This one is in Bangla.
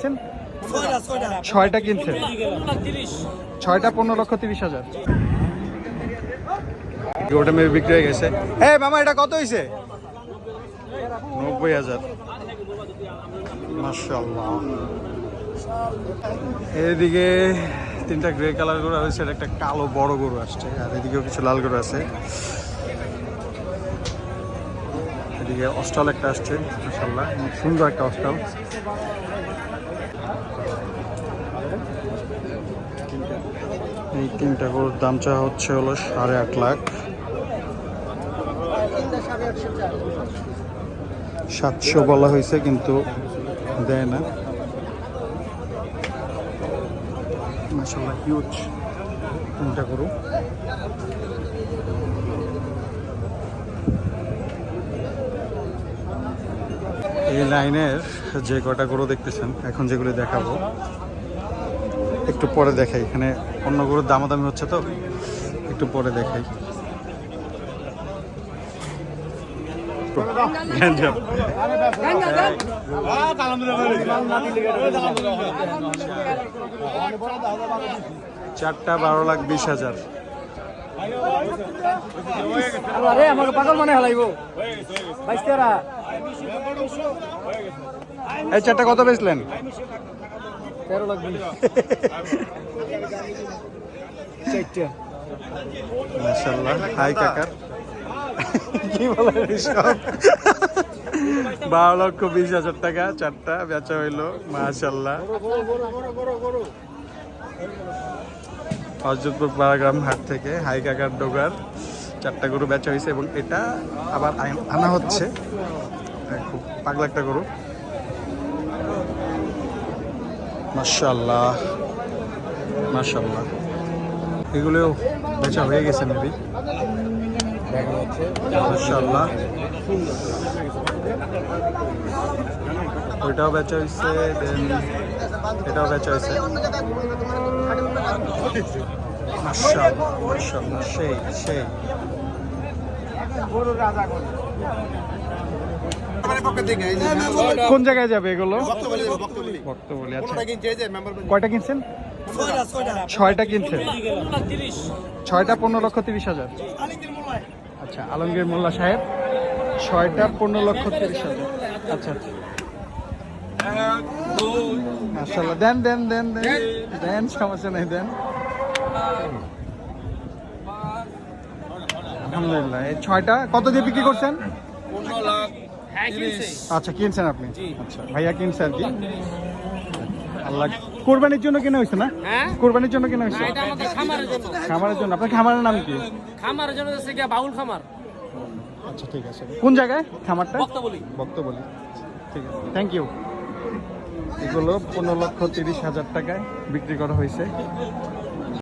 কিনছেন? ছয়টা কিনছেন? ছয়টা পনেরো লক্ষ তিরিশ হাজার। ওটা মেয়ে বিক্রি হয়ে গেছে। হ্যাঁ মামা এটা কত হয়েছে নব্বই হাজার। মার্শাল্লাহ এদিকে তিনটা গ্রে কালার গরু হয়েছে আর একটা কালো বড় গরু আসছে আর এদিকেও কিছু লাল গরু আছে। এদিকে অস্টাল একটা আসছে মার্শাল্লাহ সুন্দর একটা অস্টাল এই তিনটা গরুর দাম চাওয়া হচ্ছে হলো সাড়ে আট লাখ। সাতশো বলা হয়েছে, কিন্তু দেয় না। মাসাল্লাহ হিউজ তিনটা গরু। এই লাইনের যে কটা গরু দেখতেছেন, এখন যেগুলো দেখাবো। একটু পরে দেখাই, এখানে অন্য গরুর দামাদামি হচ্ছে তো? একটু পরে দেখাই। চারটা বারো লাখ বিশ হাজার। আমাকে পাগল মনে হালাইবো বাইশ তেরা। এই চারটা কত বেচলেন? তেরো লাখ হাই কাকার কি বলে সব বারো লক্ষ বিশ হাজার টাকা চারটা বেচা হইল মাশাল্লাহ হজরতপুর পাড়াগ্রাম হাট থেকে হাই কাকার ডোগার চারটা গরু বেচা হয়েছে এবং এটা আবার আনা হচ্ছে। খুব পাগলা একটা গরু। মাশাল্লাহ মাশাল্লাহ এগুলো বেচা হয়ে গেছে মেবি মাশাল্লাহ ওইটাও বেচা হয়েছে এটাও বেচা হয়েছে। কোন জায়গায় যাবে এগুলো? আচ্ছা। কয়টা কিনছেন? ছয়টা কিনছেন। ছয়টা পনেরো লক্ষ তিরিশ হাজার। আচ্ছা আলমগীর মোল্লা সাহেব, ছয়টা পনেরো লক্ষ তিরিশ হাজার। আচ্ছা আচ্ছা। দেন দেন দেন দেন। দেন, সমস্যা নেই, দেন। আলহামদুলিল্লাহ। এই ছয়টা কত দিয়ে বিক্রি করছেন? আচ্ছা কিনছেন আপনি? আচ্ছা ভাইয়া কিনছে আর কি। আল্লাহ কোরবানির জন্য কেনা হয়েছে না? হ্যাঁ? কোরবানির জন্য কেনা হয়েছে? এটা খামারের জন্য। খামারের জন্য। আপনার খামারের নাম কি? খামারের জন্য বাউল খামার। আচ্ছা ঠিক আছে। কোন জায়গায় খামারটা? বক্তবলি। বক্তবলি। ঠিক আছে। থ্যাংক ইউ এগুলো পনেরো লক্ষ তিরিশ হাজার টাকায় বিক্রি করা হয়েছে।